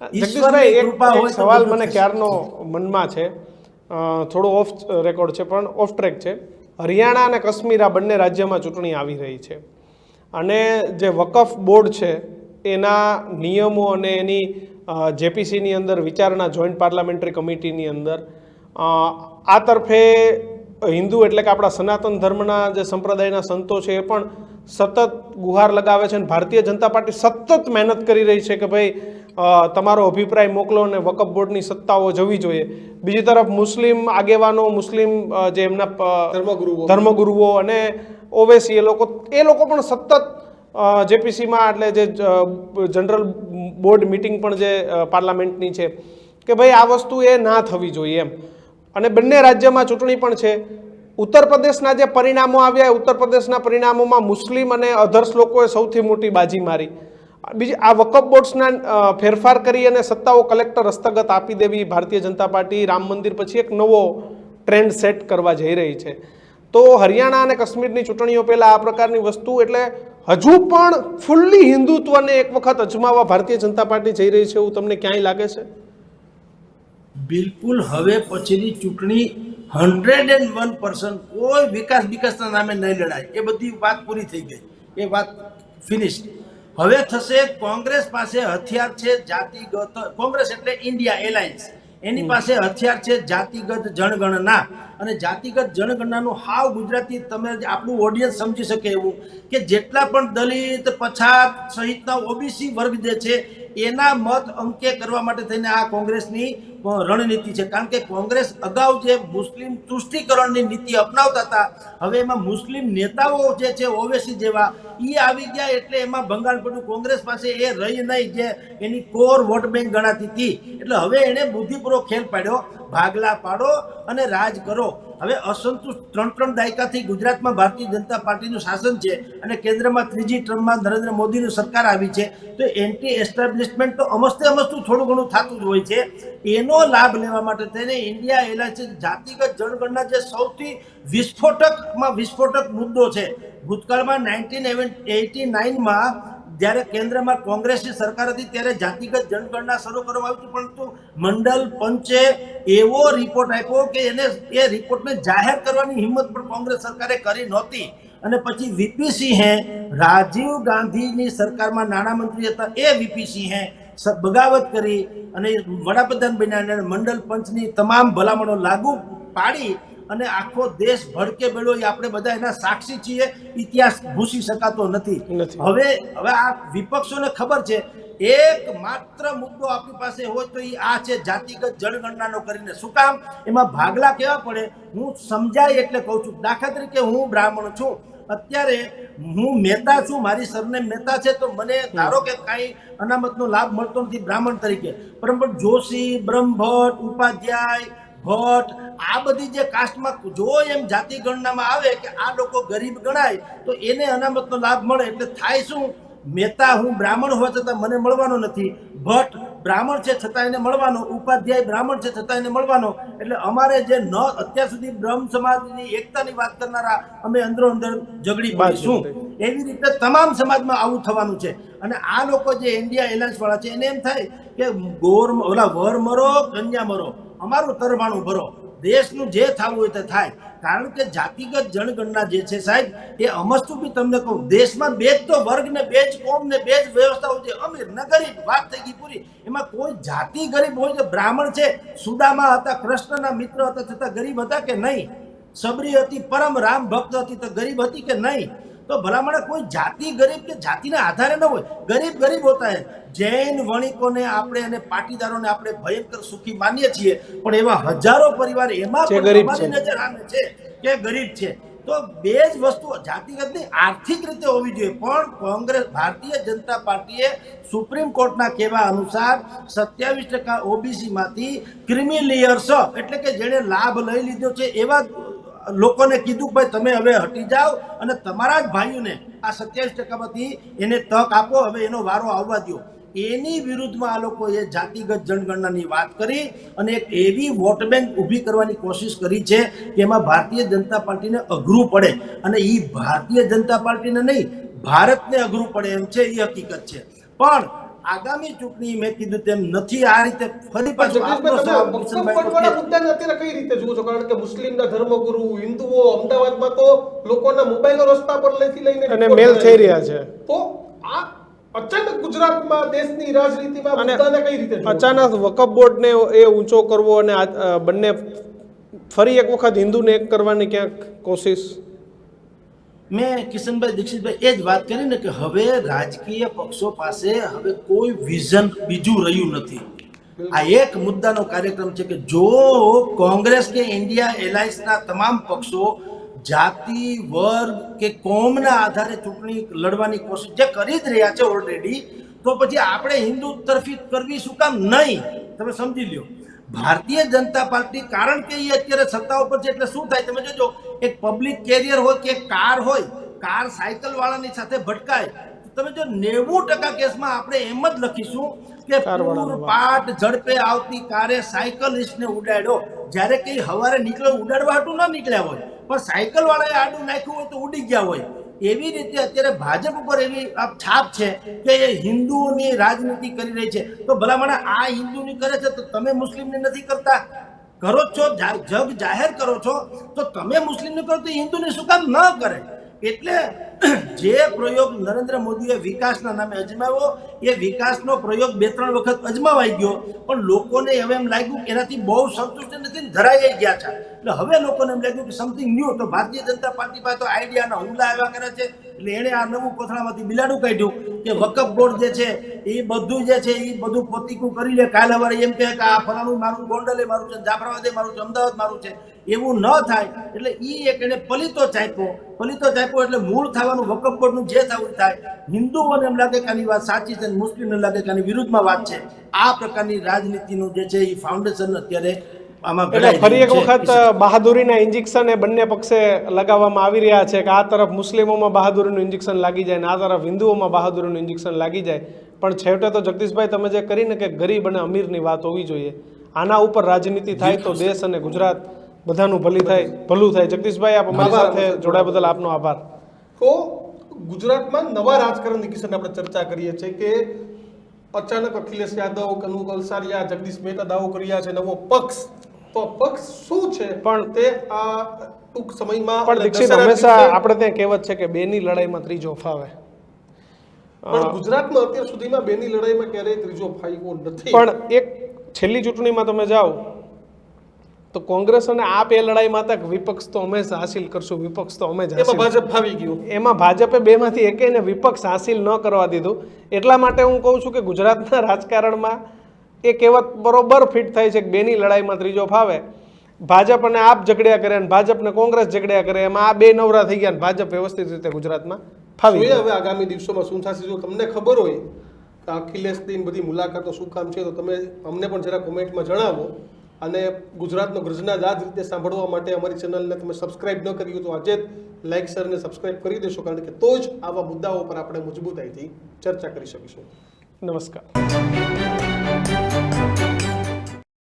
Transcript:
જગદીશભાઈ એક સવાલ મને ક્યારનો મનમાં છે? થોડો ઓફ રેકોર્ડ છે પણ ઓફ ટ્રેક છે. હરિયાણા અને કાશ્મીર આ બંને રાજ્યમાં ચૂંટણી આવી રહી છે. અને જે વકફ બોર્ડ છે એના નિયમો અને એની જેપીસીની અંદર વિચારણા જોઈન્ટ પાર્લામેન્ટરી કમિટીની અંદર આ તરફે હિન્દુ એટલે કે આપણા સનાતન ધર્મના જે સંપ્રદાયના સંતો છે એ પણ સતત ગુહાર લગાવે છે અને ભારતીય જનતા પાર્ટી સતત મહેનત કરી રહી છે કે ભાઈ તમારો અભિપ્રાય મોકલો અને વકફ બોર્ડની સત્તાઓ જવી જોઈએ. બીજી તરફ મુસ્લિમ આગેવાનો મુસ્લિમ જે એમના ધર્મગુરુઓ. ધર્મગુરુઓ અને ઓવેસી એ લોકો એ લોકો પણ સતત જેપીસીમાં એટલે જે જનરલ બોર્ડ મિટિંગ પણ જે પાર્લામેન્ટની છે કે ભાઈ આ વસ્તુ એ ના થવી જોઈએ એમ. અને બંને રાજ્યમાં ચૂંટણી પણ છે. ઉત્તર પ્રદેશના જે પરિણામો આવ્યા ઉત્તર પ્રદેશના પરિણામોમાં મુસ્લિમ અને અધર્સ લોકોએ સૌથી મોટી બાજી મારી. બીજી આ વકફ બોર્ડ્સના ફેરફાર કરી અને સત્તાઓ કલેક્ટર હસ્તગત આપી દેવી ભારતીય જનતા પાર્ટી રામ મંદિર પછી એક નવો ટ્રેન્ડ સેટ કરવા જઈ રહી છે. તો હરિયાણા અને કાશ્મીરની ચૂંટણીઓ પહેલાં આ પ્રકારની વસ્તુ એટલે હજુ પણ ફૂલ્લી હિન્દુત્વને એક વખત અજમાવવા ભારતીય જનતા પાર્ટી જઈ રહી છે એવું તમને ક્યાંય લાગે છે? બિલકુલ. હવે પછીની ચૂંટણી હંડ્રેડ એન્ડ વન પર્સન્ટ કોઈ વિકાસ વિકાસના નામે નહીં લડાય. એ બધી વાત પૂરી થઈ ગઈ. એ વાત ફિનિશ હવે થશે કોંગ્રેસ પાસે હથિયાર છે જાતિગત કોંગ્રેસ એટલે ઇન્ડિયા એલાયન્સ. એની પાસે હથિયાર છે જાતિગત જનગણના. અને જાતિગત જનગણનાનું હાવ ગુજરાતી તમે આપણું ઓડિયન્સ સમજી શકે એવું કે જેટલા પણ દલિત પછાત સહિતના ઓબીસી વર્ગ જે છે એના મત અંકે કરવા માટે થઈને આ કોંગ્રેસની રણનીતિ છે. કારણ કે કોંગ્રેસ અગાઉ જે મુસ્લિમ તુષ્ટિકરણની નીતિ અપનાવતા હતા, હવે એમાં મુસ્લિમ નેતાઓ જે છે, ઓવેસી જેવા એ આવી ગયા એટલે એમાં ભંગાણ પડ્યું કોંગ્રેસ પાસે એ રહી નહીં જે એની કોર વોટ બેંક ગણાતી હતી. એટલે હવે એણે બુદ્ધિપૂર્વક ખેલ પાડ્યો. ભાગલા પાડો અને રાજ કરો. હવે અસંતુષ્ટ ત્રણ ત્રણ દાયકાથી ગુજરાતમાં ભારતીય જનતા પાર્ટીનું શાસન છે અને કેન્દ્રમાં ત્રીજી ટર્મમાં નરેન્દ્ર મોદીની સરકાર આવી છે. તો એન્ટી એસ્ટાબ્લિશમેન્ટ તો અમસ્તે અમસ્તું થોડું ઘણું થતું જ હોય છે. એનો લાભ લેવા માટે થઈને ઇન્ડિયા એલાયન્સ જાતિગત જનગણના જે સૌથી વિસ્ફોટકમાં વિસ્ફોટક મુદ્દો છે. ભૂતકાળમાં નાઇન્ટીન એટી નાઇનમાં જ્યારે કેન્દ્રમાં કોંગ્રેસની સરકાર હતી ત્યારે જાતિગત જનગણના શરૂ કરવામાં આવી પરંતુ મંડલ પંચે એવો રિપોર્ટ આપ્યો કે એને એ રિપોર્ટને જાહેર કરવાની હિંમત પણ કોંગ્રેસ સરકારે કરી નહોતી. અને પછી વીપી સિંહે રાજીવ ગાંધીની સરકારમાં નાણામંત્રી હતા એ વીપી સિંહે બગાવત કરી અને વડાપ્રધાન બન્યા અને મંડલ પંચની તમામ ભલામણો લાગુ પાડી અને આખો દેશ ભડકે બેડો એ આપણે બધા એના સાક્ષી છીએ ઇતિહાસ ભૂસી શકાતો નથી. નથી. હવે હવે આ વિપક્ષોને ખબર છે એક માત્ર મુદ્દો આપણી પાસે હોય તો એ આ છે જાતિગત જળગણનાનો કરીને. શું કામ? એમાં ભાગલા કેવા પડે? હું સમજાય એટલે કહું છું. દાખલા તરીકે હું બ્રાહ્મણ છું. અત્યારે હું મહેતા છું મારી સરને મહેતા છે તો મને ધારો કે કાંઈ અનામતનો લાભ મળતો નથી બ્રાહ્મણ તરીકે. પરંતુ જોશી બ્રહ્મભટ્ટ ઉપાધ્યાય ભટ્ટ આ બધી જે કાસ્ટમાં જો એમ જાતિ ગણનામાં આવે કે આ લોકો ગરીબ ગણાય તો એને અનામતનો લાભ મળે. એટલે થાય શું? મહેતા હું બ્રાહ્મણ હોવા છતાં મને મળવાનો નથી. ભટ્ટ બ્રાહ્મણ છે છતાં એને મળવાનો ઉપાધ્યાય બ્રાહ્મણ છે છતાં એને મળવાનો. એટલે અમારે જે ન અત્યાર સુધી બ્રહ્મ સમાજની એકતાની વાત કરનારા અમે અંદરો અંદર ઝઘડી પાડીશું એવી રીતે તમામ સમાજમાં આવું થવાનું છે. અને આ લોકો જે ઇન્ડિયા એલાયન્સ વાળા છે એને એમ થાય કે ગોર ઓલા વર મરો કન્યા મરો અમારું તરભાણું ભરો. દેશનું જે થવું હોય તે થાય. કારણ કે જાતિગત જનગણના જે છે સાહેબ, એ અમસ્તુ બી તમને કહું, દેશમાં બે જ તો વર્ગ ને બે જ કોમ ને બે જ વ્યવસ્થાઓ છે. અમીર ને ગરીબ વાત થઈ ગઈ પૂરી. એમાં કોઈ જાતિ ગરીબ હોય તો બ્રાહ્મણ છે, સુદામા હતા, કૃષ્ણના મિત્ર હતા છતાં ગરીબ હતા કે નહીં? સબરી હતી, પરમ રામ ભક્ત હતી, તો ગરીબ હતી કે નહીં? તો ભલામણ કોઈ જાતિ ગરીબ કે જાતિના આધારે ન હોય ગરીબ ગરીબ હોતા હે. જૈન વણિકોને આપણે અને પાટીદારોને આપણે ભયંકર સુખી માનીએ છીએ પણ એવા હજારો પરિવાર એમાં પણ ગરીબ નજર આવે છે કે ગરીબ છે. તો બે જ વસ્તુ જાતિગતની આર્થિક રીતે હોવી જોઈએ પણ કોંગ્રેસ ભારતીય જનતા પાર્ટીએ સુપ્રીમ કોર્ટના કહેવા અનુસાર સત્યાવીસ ટકા ઓબીસીમાંથી ક્રિમિલિયર્સ એટલે કે જેણે લાભ લઈ લીધો છે એવા લોકોને કીધું ભાઈ તમે હવે હટી જાઓ અને તમારા જ ભાઈઓને આ સત્યાવીસ ટકામાંથી એને તક આપો, હવે એનો વારો આવવા દો એની વિરુદ્ધમાં આ લોકોએ જાતિગત જનગણનાની વાત કરી અને એક એવી વોટ બેંક ઊભી કરવાની કોશિશ કરી છે કે એમાં ભારતીય જનતા પાર્ટીને અઘરું પડે. અને એ ભારતીય જનતા પાર્ટીને નહીં, ભારતને અઘરું પડે એમ છે એ હકીકત છે. પણ આગામી ચૂંટણી મેં કીધું તેમ નથી. આ રીતે ફરી પાછું. મુદ્દાને અત્યારે કઈ રીતે જુઓ છો? કારણ કે મુસ્લિમના ધર્મગુરુ હિન્દુઓ અમદાવાદમાં તો લોકોના મોબાઈલો રસ્તા પર લેથી લઈને અને મેલ થઈ રહ્યા છે. તો આ અચાનક ગુજરાતમાં દેશની રાજનીતિમાં મુદ્દાને કઈ રીતે અચાનક વકફ બોર્ડને એ ઊંચો કરવો અને બંને ફરી એક વખત હિન્દુને એક કરવાની ક્યાંક કોશિશ મેં કિશનભાઈ દીક્ષિતભાઈ એ જ વાત કરી ને કે હવે રાજકીય પક્ષો પાસે હવે કોઈ વિઝન બીજું રહ્યું નથી. આ એક મુદ્દાનો કાર્યક્રમ છે કે જો કોંગ્રેસ કે ઇન્ડિયા એલાયન્સના તમામ પક્ષો જાતિ, વર્ગ કે કોમના આધારે ચૂંટણી લડવાની કોશિશ જે કરી જ રહ્યા છે ઓલરેડી તો પછી આપણે હિન્દુ તરફી કરવી શું કામ નહીં? તમે સમજી લ્યો. ભારતીય જનતા પાર્ટી કારણ કે એ અત્યારે સત્તા ઉપર છે એટલે શું થાય? તમે જોજો એક પબ્લિક કેરિયર હોય કે કાર હોય કાર સાયકલ વાળાની સાથે ભટકાય તમે જો નેવું ટકા કેસમાં આપણે એમ જ લખીશું કે પાટ ઝડપે આવતી કારે સાયકલિસ્ટને ઉડાડ્યો. જ્યારે કઈ હવારે નીકળ્યો ઉડાડવા હાટું ન નીકળ્યા હોય પણ સાયકલ વાળાએ આડું નાખ્યું હોય તો ઉડી ગયા હોય. એવી રીતે અત્યારે ભાજપ ઉપર એવી છાપ છે કે એ હિન્દુઓની રાજનીતિ કરી રહી છે. તો ભલામણ આ હિન્દુની કરે છે તો તમે મુસ્લિમની નથી કરતા? કરો છો જગ જાહેર કરો છો. તો તમે મુસ્લિમને કરો તો હિન્દુને શું કામ ન કરે? એટલે જે પ્રયોગ નરેન્દ્ર મોદીએ વિકાસના નામે અજમાવ્યો, એ વિકાસનો પ્રયોગ બે ત્રણ વખત અજમાવાઈ ગયો. પણ લોકોને હવે એમ લાગ્યું કે એનાથી બહુ સંતુષ્ટ નથી ધરાઈ ગયા છે. એટલે હવે લોકોને એમ લાગ્યું કે સમથિંગ ન્યૂ તો ભારતીય જનતા પાર્ટી પાસે આઈડિયાના હુમલા આવ્યા કરે છે. એટલે એણે આ નવું કોથળામાંથી બિલાડું કાઢ્યું કે વકફ બોર્ડ જે છે, એ બધું જે છે, એ બધું પોતીકું કરી લે. કાલ સવારે એમ કહે કે આ ફલાણું મારું ગોંડલે મારું છે, જાફરાબાદે મારું છે, અમદાવાદ મારું છે. એવું ન થાય. એટલે એ એક એને પલિતો ચાપ્યો પલિતો ચાપ્યો એટલે મૂળ થવાનું વકફ બોર્ડનું જે થવું થાય. હિન્દુઓને એમ લાગે કે આની વાત સાચી છે મુસ્લિમને લાગે કે આની વિરુદ્ધમાં વાત છે. આ પ્રકારની રાજનીતિનું જે છે, એ ફાઉન્ડેશન અત્યારે આમાં ફરી એક વખત બહાદુરીના ઇન્જેક્શન એ બંને પક્ષે લગાવવામાં આવી રહ્યા છે કે આ તરફ મુસ્લિમોમાં બહાદુરીનું ઇન્જેક્શન લાગી જાય ને આ તરફ હિન્દુઓમાં બહાદુરીનું ઇન્જેક્શન લાગી જાય. પણ છેવટે તો જગદીશભાઈ તમે જે કરીને કે ગરીબ અને અમીરની વાત હોવી જોઈએ. આના ઉપર રાજનીતિ થાય તો દેશ અને ગુજરાત બધાનું ભલી થાય ભલું થાય. જગદીશભાઈ આપ અમારી સાથે જોડાયા બદલ આપનો આભાર. તો ગુજરાતમાં નવા રાજકારણની કિશન આપણે ચર્ચા કરીએ છીએ કે અચાનક અખિલેશ યાદવ કનુ કલસારિયા જગદીશ મહેતા દાવો કર્યા છે નવો પક્ષ તો પક્ષ શું છે? પણ તે આ ટૂંક સમયમાં પણ દીક્ષિત હંમેશા આપણે ત્યાં કહેવત છે કે બેની લડાઈમાં ત્રીજો ફાવે. પણ ગુજરાતમાં અત્યાર સુધીમાં બેની લડાઈમાં ક્યારેય ત્રીજો ફાયવો નથી. પણ એક છેલ્લી ચૂંટણીમાં તમે જાઓ તો કોંગ્રેસ અને આપ એ લડાઈમાં તક વિપક્ષ તો અમે જ હાસિલ કરશું વિપક્ષ તો અમે જ એમાં ભાજપ ફાવી ગયું. એમાં ભાજપે બેમાંથી એકેને વિપક્ષ હાસિલ ન કરવા દીધું. એટલા માટે હું કહું છું કે ગુજરાતના રાજકારણમાં એ કહેવત બરોબર ફિટ થાય છે કે બેની લડાઈમાં ત્રીજો ફાવે. ભાજપ અને આપ ઝઘડ્યા કરે અને ભાજપ ને કોંગ્રેસ ઝઘડ્યા કરે એમાં આ બે નવરા થઈ ગયા ભાજપ વ્યવસ્થિત રીતે ગુજરાતમાં ફાવી હવે આગામી દિવસોમાં શું થશે? જો તમને ખબર હોય કે અખિલેશની બધી મુલાકાતો શું કામ છે તો તમે અમને પણ જરા કોમેન્ટમાં જણાવો અને ગુજરાતનો ગર્જનાદ આ જ રીતે સાંભળવા માટે અમારી ચેનલને તમે સબસ્ક્રાઇબ ન કરી હોય તો આજે જ લાઇક શેર અને સબસ્ક્રાઇબ કરી દેશો કારણ કે તો જ આવા મુદ્દાઓ પર આપણે મજબૂતાઈથી ચર્ચા કરી શકીશું. નમસ્કાર.